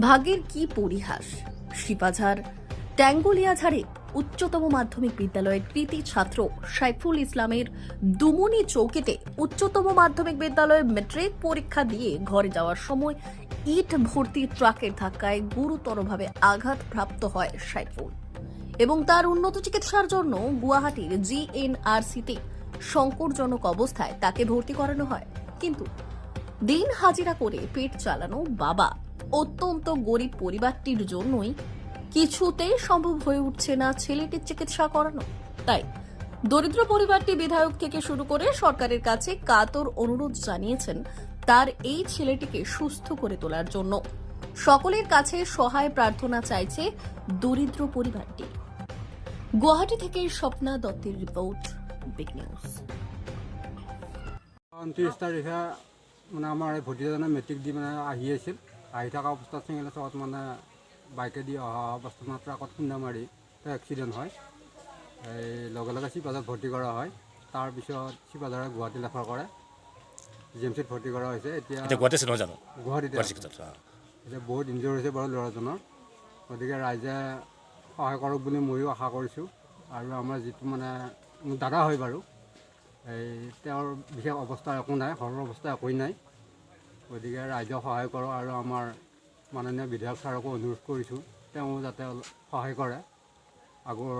ভাগ্যের কি পরিহাস? শিপাঝাড় ট্যাঙ্গুলিয়াঝাড়ে উচ্চতম মাধ্যমিক বিদ্যালয়ের কৃতি ছাত্র সাইফুল ইসলামের দুমুনি চৌকিতে উচ্চতম মাধ্যমিক বিদ্যালয়ের মেট্রিক পরীক্ষা দিয়ে ঘরে যাওয়ার সময় ইট ভর্তি ট্রাকের ধাক্কায় গুরুতরভাবে আঘাতপ্রাপ্ত হয় সাইফুল এবং তার উন্নত চিকিৎসার জন্য গুয়াহাটির জিএনআরসিতে সংকটজনক অবস্থায় তাকে ভর্তি করানো হয়। কিন্তু দিন হাজিরা করে পেট চালানো বাবা অত্যন্ত গরিব পরিবারটির জন্যই কিছুতেই সম্ভব হয়ে উঠছে না ছেলেটির চিকিৎসা করানো। তাই দরিদ্র পরিবারটি বিধায়ক থেকে শুরু করে সরকারের কাছে কাতর অনুরোধ জানিয়েছেন তার এই ছেলেটিকে সুস্থ করে তোলার জন্য। সকলের কাছে সহায় প্রার্থনা চাইছে দরিদ্র পরিবারটি। গুয়াহাটি থেকে স্বপ্না দত্তের রিপোর্ট বিগ নিউজ ঊনত্ৰিছ তাৰিখে মানে এই ভতিজাজনে মেট্ৰিক দি মানে আহি আছিল। আহি থকা অৱস্থাত চিঙিলা চকত মানে বাইকেদি অহা অৱস্থাত মানে ট্ৰাকত খুন্দা মাৰি তাৰ এক্সিডেণ্ট হয়। এই লগে লগে চিপাঝাৰত ভৰ্তি কৰা হয়। তাৰপিছত চিপাঝাৰে গুৱাহাটী ৰেফাৰ কৰে। জি এম চিত ভৰ্তি কৰা হৈছে। এতিয়া গুৱাহাটীতে। এতিয়া বহুত ইনজিঅৰ হৈছে বাৰু ল'ৰাজনৰ। গতিকে ৰাইজে সহায় কৰক বুলি ময়ো আশা কৰিছোঁ। আৰু আমাৰ যিটো মানে মোৰ দাদা হয় বাৰু এই তেওঁৰ বিশেষ অৱস্থা একো নাই ঘৰৰ অৱস্থা একোৱেই নাই। গতিকে ৰাইজক সহায় কৰক আৰু আমাৰ মাননীয় বিধায়ক ছাৰকো অনুৰোধ কৰিছোঁ। তেওঁ যাতে সহায় কৰে। আগৰ